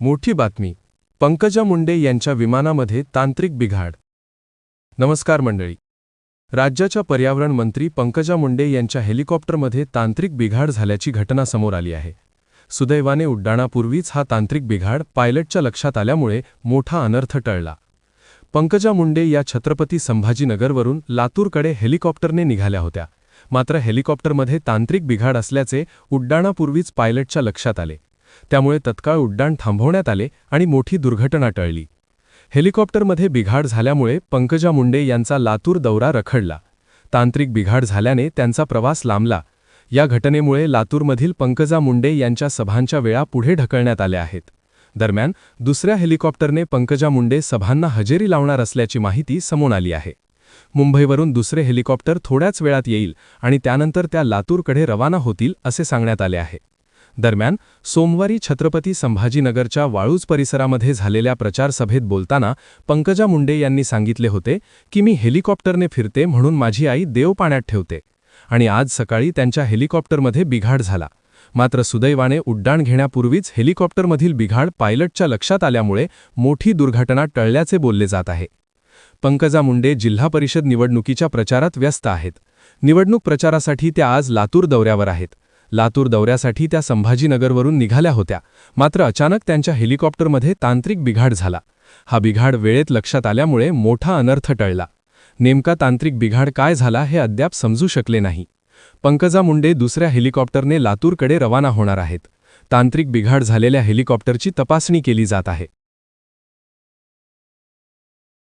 मोठी बातमी. पंकजा मुंडे यांच्या विमानामध्ये तांत्रिक बिघाड. नमस्कार मंडळी. राज्याच्या पर्यावरण मंत्री पंकजा मुंडे यांच्या हेलिकॉप्टरमध्ये तांत्रिक बिघाड झाल्याची घटना समोर आली आहे. सुदैवाने उड्डाणापूर्वीच हा तांत्रिक बिघाड पायलटच्या लक्षात आल्यामुळे मोठा अनर्थ टळला. पंकजा मुंडे या छत्रपती संभाजीनगरवरून लातूरकडे हेलिकॉप्टरने निघाल्या होत्या. मात्र हेलिकॉप्टरमध्ये तांत्रिक बिघाड असल्याचे उड्डाणापूर्वीच पायलटच्या लक्षात आले. त्यामुळे तत्काळ उड्डाण थांबवण्यात आले आणि मोठी दुर्घटना टळली. हेलिकॉप्टरमध्ये बिघाड झाल्यामुळे पंकजा मुंडे यांचा लातूर दौरा रखडला. तांत्रिक बिघाड झाल्याने त्यांचा प्रवास लांबला. या घटनेमुळे लातूरमधील पंकजा मुंडे यांच्या सभांच्या वेळा पुढे ढकलण्यात आल्या आहेत. दरम्यान दुसऱ्या हेलिकॉप्टरने पंकजा मुंडे सभांना हजेरी लावणार असल्याची माहिती समोर आली आहे. मुंबईवरून दुसरे हेलिकॉप्टर थोड्याच वेळात येईल आणि त्यानंतर त्या लातूरकडे रवाना होतील असे सांगण्यात आले आहे. दरम्यान सोमवारी छत्रपती संभाजीनगरच्या वाळूज परिसरामध्ये झालेल्या प्रचारसभेत बोलताना पंकजा मुंडे यांनी सांगितले होते की मी हेलिकॉप्टरने फिरते म्हणून माझी आई देव पाण्यात ठेवते. आणि आज सकाळी त्यांच्या हेलिकॉप्टरमध्ये बिघाड झाला. मात्र सुदैवाने उड्डाण घेण्यापूर्वीच हेलिकॉप्टरमधील बिघाड पायलटच्या लक्षात आल्यामुळे मोठी दुर्घटना टळल्याचे बोलले जात आहे. पंकजा मुंडे जिल्हा परिषद निवडणुकीच्या प्रचारात व्यस्त आहेत. निवडणूक प्रचारासाठी त्या आज लातूर दौऱ्यावर आहेत. लातूर दौऱ्यासाठी त्या संभाजीनगरवरून निघाल्या होत्या. मात्र अचानक त्यांच्या हेलिकॉप्टरमध्ये तांत्रिक बिघाड झाला. हा बिघाड वेळेत लक्षात आल्यामुळे मोठा अनर्थ टळला. नेमका तांत्रिक बिघाड काय झाला हे अद्याप समजू शकले नाही. पंकजा मुंडे दुसऱ्या हेलिकॉप्टरने लातूरकडे रवाना होणार आहेत. तांत्रिक बिघाड झालेल्या हेलिकॉप्टरची तपासणी केली जात आहे.